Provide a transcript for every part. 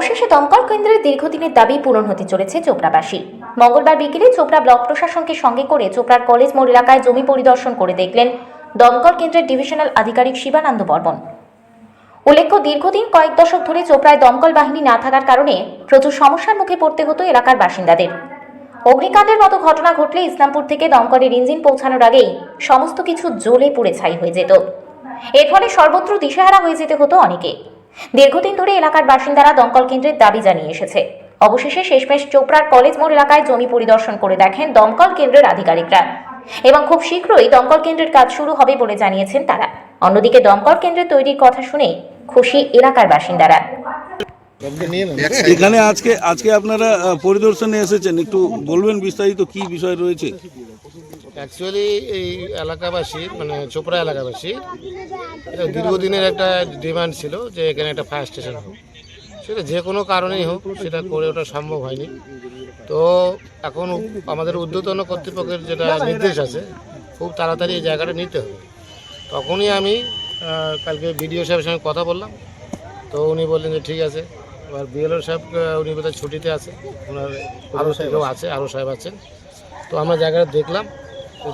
অবশেষে দমকল কেন্দ্রের দীর্ঘদিনের দাবি পূরণ হতে চলেছে চোপড়াবাসী। মঙ্গলবার বিকেলে চোপড়া ব্লক প্রশাসনকে সঙ্গে করে চোপড়ার কলেজ মোড় এলাকায় জমি পরিদর্শন করে দেখলেন দমকল কেন্দ্রের ডিভিশনাল আধিকারিক শিবানন্দ বর্মন। উল্লেখ্য, দীর্ঘদিন কয়েক দশক ধরে চোপড়ায় দমকল বাহিনী না থাকার কারণে প্রচুর সমস্যার মুখে পড়তে হতো এলাকার বাসিন্দাদের। অগ্নিকাণ্ডের মতো ঘটনা ঘটলে ইসলামপুর থেকে দমকলের ইঞ্জিন পৌঁছানোর আগেই সমস্ত কিছু জ্বলে পুড়ে ছাই হয়ে যেত। এর ফলে সর্বত্র দিশেহারা হয়ে যেতে হতো অনেকে। দীর্ঘদিন ধরে এলাকার বাসিন্দারা দমকল কেন্দ্রের দাবি জানিয়ে এসেছে। অবশেষে শেষমেশ চোপড়ার কলেজ মোড় এলাকায় জমি পরিদর্শন করে দেখেন দমকল কেন্দ্রের আধিকারিকরা। এবং খুব শীঘ্রই দমকল কেন্দ্রের কাজ শুরু হবে বলে জানিয়েছেন তারা। অন্যদিকে দমকল কেন্দ্রের তৈরির কথা শুনে খুশি এলাকার বাসিন্দারা। এখানে আজকে আজকে আপনারা পরিদর্শনে এসেছেন। একটু বলবেন বিস্তারিত কি বিষয় রয়েছে? অ্যাকচুয়ালি এই এলাকাবাসী মানে চোপড়া এলাকাবাসী এটা দীর্ঘদিনের একটা ডিমান্ড ছিল যে এখানে একটা ফায়ার স্টেশন হোক। সেটা যে কোনো কারণেই হোক সেটা করে ওঠা সম্ভব হয়নি। তো এখন আমাদের ঊর্ধ্বতন কর্তৃপক্ষের যেটা নির্দেশ আছে খুব তাড়াতাড়ি এই জায়গাটা নিতে হবে। তখনই আমি কালকে বিডিও সাহেবের সঙ্গে কথা বললাম। তো উনি বললেন যে ঠিক আছে এবার বিএলও সাহেব উনি বোধহয় ছুটিতে আছে। ওনার আরও কেউ আছে আরও সাহেব আছেন। তো আমরা জায়গাটা দেখলাম।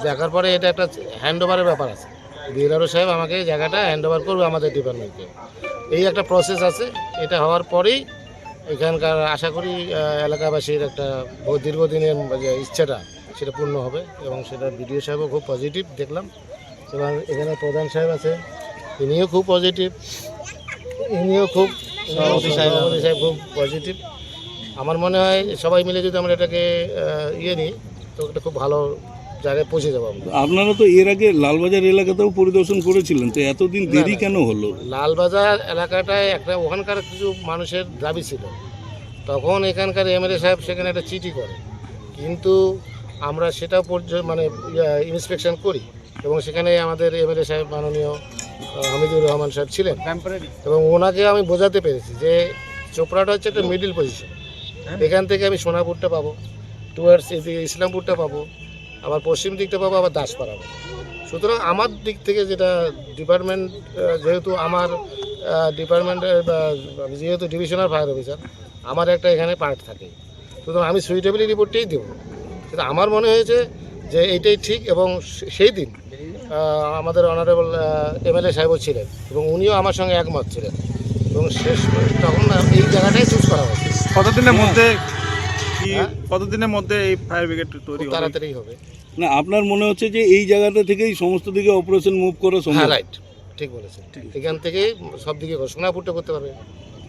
দেখার পরে এটা একটা হ্যান্ড ওভারের ব্যাপার আছে। বিএলআরও সাহেব আমাকে এই জায়গাটা হ্যান্ড ওভার করবে আমাদের ডিপার্টমেন্টকে এই একটা প্রসেস আছে, এটা হওয়ার পরেই এখানকার আশা করি এলাকাবাসীর একটা দীর্ঘদিনের যে ইচ্ছাটা, সেটা পূর্ণ হবে এবং সেটা বিডিও সাহেবও খুব পজিটিভ দেখলাম। এবং এখানে প্রধান সাহেব আছে, ইনিও খুব পজিটিভ ইনিও খুব সভাপতি সাহেব খুব পজিটিভ আমার মনে হয় সবাই মিলে যদি আমরা এটাকে ইয়ে নিই, তো এটা খুব ভালো জায়গায় পৌঁছে যাব আমরা। আপনারা তো এর আগে লালবাজার এলাকাতেও পরিদর্শন করেছিলেন তো এতদিন দেরি কেন হলো? লালবাজার এলাকাটায় একটা ওখানকার কিছু মানুষের দাবি ছিল। তখন এখানকার এমএলএ সাহেব সেখানে একটা চিঠি করে। কিন্তু আমরা সেটা পর্য- মানে ইন্সপেকশন করি এবং সেখানে আমাদের এমএলএ সাহেব মাননীয় হামিদুর রহমান সাহেব ছিলেন। এবং ওনাকে আমি বোঝাতে পেরেছি যে চোপড়াটা হচ্ছে একটা মিডিল পজিশন এখান থেকে আমি সোনাপুরটা পাবো টুয়ার্ডস এদিকে ইসলামপুরটা পাবো। আবার পশ্চিম দিকটা পাবো আবার দাসপাড়া পাবো। সুতরাং আমার দিক থেকে যেটা ডিপার্টমেন্ট যেহেতু আমার ডিপার্টমেন্টের যেহেতু ডিভিশনাল ফায়ার অফিসার আমার একটা এখানে পার্ট থাকে। সুতরাং আমি সুইটেবিলিটি রিপোর্টটাই দেবো। সেটা আমার মনে হয়েছে যে এইটাই ঠিক এবং সেই দিন আমাদের অনারেবল এমএলএ সাহেবও ছিলেন এবং উনিও আমার সঙ্গে একমত ছিলেন। এবং শেষ তখন এই জায়গাটাই চুজ করা হয়েছে। কতদিনের মধ্যে কি হ্যাঁ? কতদিনের মধ্যে এই ফায়ার ব্রিগেড তৈরি তাড়াতাড়ি হবে। না আপনার মনে হচ্ছে যে এই জায়গাটা থেকেই সমস্ত দিকে অপারেশন মুভ করা হ্যাঁ সম্ভব? রাইট ঠিক বলেছেন। এখান থেকে সব দিকে সোনাপুরটা করতে পারবে।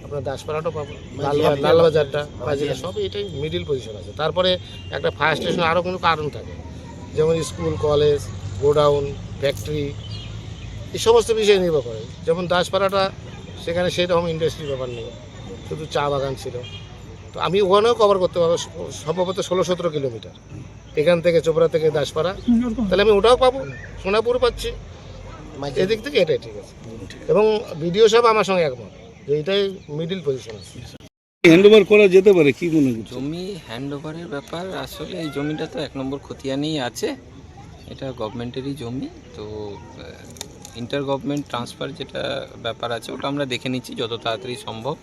আপনার দাসপাড়াটাও পাবো লালবা- লালবাজারটা বাজিরা সব এটাই মিডিল পজিশন আছে। তারপরে একটা ফায়ার স্টেশন আরও কোনো কারণ থাকে। যেমন স্কুল কলেজ গোডাউন ফ্যাক্টরি এই সমস্ত বিষয় নির্ভর করে। যেমন দাসপাড়াটা সেখানে সেরকম ইন্ডাস্ট্রির ব্যাপার নেই। শুধু চা বাগান ছিল। তো আমি ওখানেও কভার করতে পারব সম্ভবত ষোলো সতেরো কিলোমিটার। এখান থেকে চোপড়া থেকে দাসপাড়া। তাহলে আমি ওটাও পাবো সোনাপুর পাচ্ছি। এদিক থেকে এটাই ঠিক আছে। এবং বিডিও সব আমার সঙ্গে একমত যে এটাই মিডিল পজিশন আছে। হ্যান্ড ওভার করা যেতে পারে কি মনে করছে জমি হ্যান্ড ওভারের ব্যাপার আসলে এই জমিটা তো এক নম্বর খতিয়ানেই আছে। এটা গভর্নমেন্টেরই জমি তো ইন্টার গভর্নমেন্ট ট্রান্সফার যেটা ব্যাপার আছে ওটা আমরা দেখে নিচ্ছি যত তাড়াতাড়ি সম্ভব।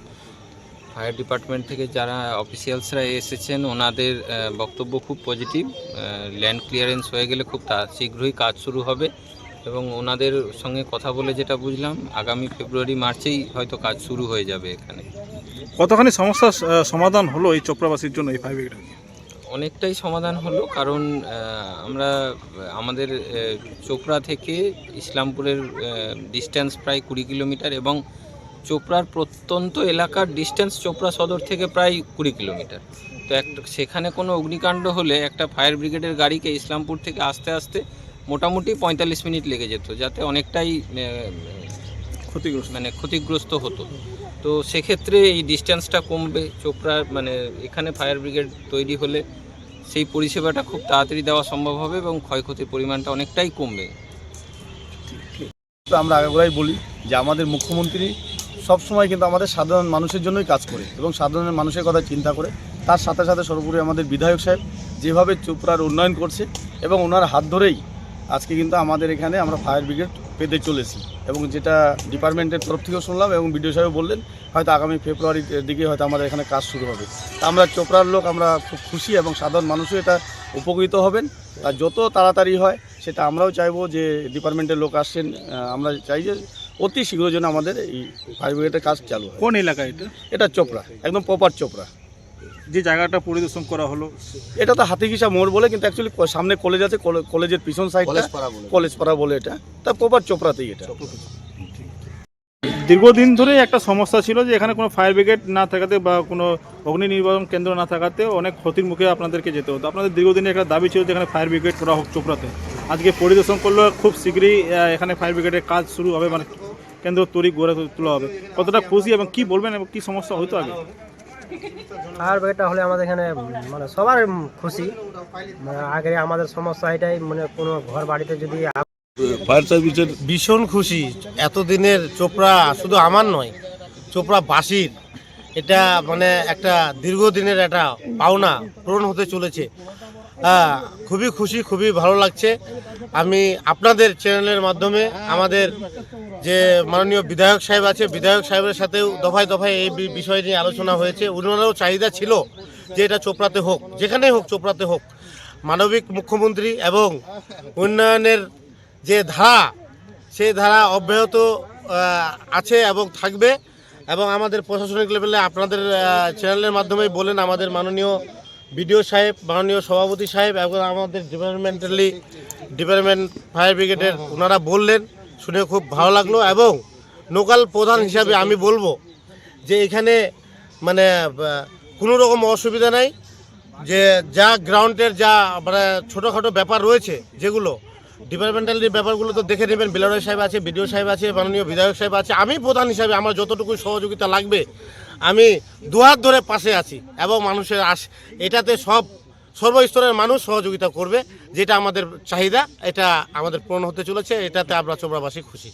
ফায়ার ডিপার্টমেন্ট থেকে যারা অফিসিয়ালসরা এসেছেন ওনাদের বক্তব্য খুব পজিটিভ। ল্যান্ড ক্লিয়ারেন্স হয়ে গেলে খুব তা শীঘ্রই কাজ শুরু হবে এবং ওনাদের সঙ্গে কথা বলে যেটা বুঝলাম আগামী ফেব্রুয়ারি মার্চেই হয়তো কাজ শুরু হয়ে যাবে এখানে। কতখানি সমস্যার সমাধান হলো এই চোপড়াবাসীর জন্য এই ফাইভ অনেকটাই সমাধান হলো কারণ আমরা আমাদের চোপড়া থেকে ইসলামপুরের ডিস্টেন্স প্রায় কুড়ি কিলোমিটার এবং চোপড়ার প্রত্যন্ত এলাকার ডিস্টেন্স চোপড়া সদর থেকে প্রায় কুড়ি কিলোমিটার। তো একটা সেখানে কোনো অগ্নিকাণ্ড হলে একটা ফায়ার ব্রিগেডের গাড়িকে ইসলামপুর থেকে আস্তে আস্তে মোটামুটি পঁয়তাল্লিশ মিনিট লেগে যেত যাতে অনেকটাই ক্ষতিগ্রস্ত। মানে ক্ষতিগ্রস্ত হতো। তো সেক্ষেত্রে এই ডিস্টেন্সটা কমবে চোপড়া মানে এখানে ফায়ার ব্রিগেড তৈরি হলে সেই পরিষেবাটা খুব তাড়াতাড়ি দেওয়া সম্ভব হবে এবং ক্ষয়ক্ষতির পরিমাণটা অনেকটাই কমবে। তো আমরা আগেগুলাই বলি যে আমাদের মুখ্যমন্ত্রী সবসময় কিন্তু আমাদের সাধারণ মানুষের জন্যই কাজ করে এবং সাধারণ মানুষের কথা চিন্তা করে। তার সাথে সাথে সর্বোপরি আমাদের বিধায়ক সাহেব যেভাবে চোপড়ার উন্নয়ন করছে এবং ওনার হাত ধরেই আজকে কিন্তু আমাদের এখানে আমরা ফায়ার ব্রিগেড পেতে চলেছি এবং যেটা ডিপার্টমেন্টের তরফ থেকেও শুনলাম এবং বিডিও সাহেব বললেন, হয়তো আগামী ফেব্রুয়ারির দিকে হয়তো আমাদের এখানে কাজ শুরু হবে। তা আমরা চোপড়ার লোক, আমরা খুব খুশি এবং সাধারণ মানুষও এটা উপকৃত হবেন। আর যত তাড়াতাড়ি হয়, সেটা আমরাও চাইব যে ডিপার্টমেন্টের লোক আসছেন আমরা চাই যে অতি শীঘ্র যেন আমাদের এই ফায়ার ব্রিগেডের কাজ চালু হয়। কোন এলাকা এটা? এটা চোপড়া একদম প্রপার চোপড়া। যে জায়গাটা পরিদর্শন করা হলো এটা তো হাতিকিসা মোড় বলে কিন্তু অ্যাকচুয়ালি সামনে কলেজ আছে কলে- কলেজের পিছন সাইডটা কলেজ পাড়া বলে। এটা। তা প্রপার চোপড়াতেই এটা। দীর্ঘদিন ধরে একটা সমস্যা ছিল যে এখানে কোনো ফায়ার ব্রিগেড না থাকাতে বা কোনো অগ্নি নির্বাচন কেন্দ্র না থাকাতে অনেক ক্ষতির মুখে আপনাদেরকে যেতে হতো। আপনাদের দীর্ঘদিনের একটা দাবি ছিল যে এখানে ফায়ার ব্রিগেড করা হোক চোপড়াতে। আজকে পরিদর্শন করলে খুব শীঘ্রই এখানে ফায়ার ব্রিগেডের কাজ শুরু হবে মানে কেন্দ্র তৈরি গড়ে তোলা হবে। কতটা খুশি এবং কি বলবেন এবং কি সমস্যা হতো আগে? ফায়ার ব্রিগেডটা হলে আমাদের এখানে মানে সবার খুশি। মানে আগে আমাদের সমস্যা এটাই মানে কোনো ঘর বাড়িতে যদি ফায়ার সার্ভিসের ভীষণ খুশি। এতদিনের চোপড়া শুধু আমার নয় চোপড়া বাসির এটা মানে একটা দীর্ঘদিনের একটা পাওনা পূরণ হতে চলেছে। খুবই খুশি, খুবই ভালো লাগছে। আমি আপনাদের চ্যানেলের মাধ্যমে আমাদের যে মাননীয় বিধায়ক সাহেব আছে, বিধায়ক সাহেবের সাথেও দফায় দফায় এই বিষয় নিয়ে আলোচনা হয়েছে। ওনারাও চাহিদা ছিল যে এটা চোপড়াতে হোক, যেখানেই হোক চোপড়াতে হোক, মানবিক মুখ্যমন্ত্রী এবং উন্নয়নের যে ধারা, সেই ধারা অব্যাহত আছে এবং থাকবে। এবং আমাদের প্রশাসনিক লেভেলে আপনাদের চ্যানেলের মাধ্যমেই বলেন আমাদের মাননীয় বিডিও সাহেব, মাননীয় সভাপতি সাহেব এবং আমাদের ডিপার্টমেন্টালি ডিপার্টমেন্ট ফায়ার ব্রিগেডের ওনারা বললেন, শুনে খুব ভালো লাগল এবং লোকাল প্রধান হিসাবে আমি বলব যে এখানে মানে কোনো রকম অসুবিধা নাই। যে যা গ্রাউন্ডের যা মানে ছোটোখাটো ব্যাপার রয়েছে যেগুলো ডিপার্টমেন্টাল ব্যাপারগুলো তো দেখে নেবেন। বিলারয় সাহেব আছে, বিডিও সাহেব আছে, মাননীয় বিধায়ক সাহেব আছে। আমি প্রধান হিসাবে আমার যতটুকু সহযোগিতা লাগবে, আমি দুহাত ধরে পাশে আছি এবং মানুষের আস এটাতে সব সর্বস্তরের মানুষ সহযোগিতা করবে, যেটা আমাদের চাহিদা, এটা আমাদের পূরণ হতে চলেছে, এটাতে আমরা চোপড়াবাসী খুশি।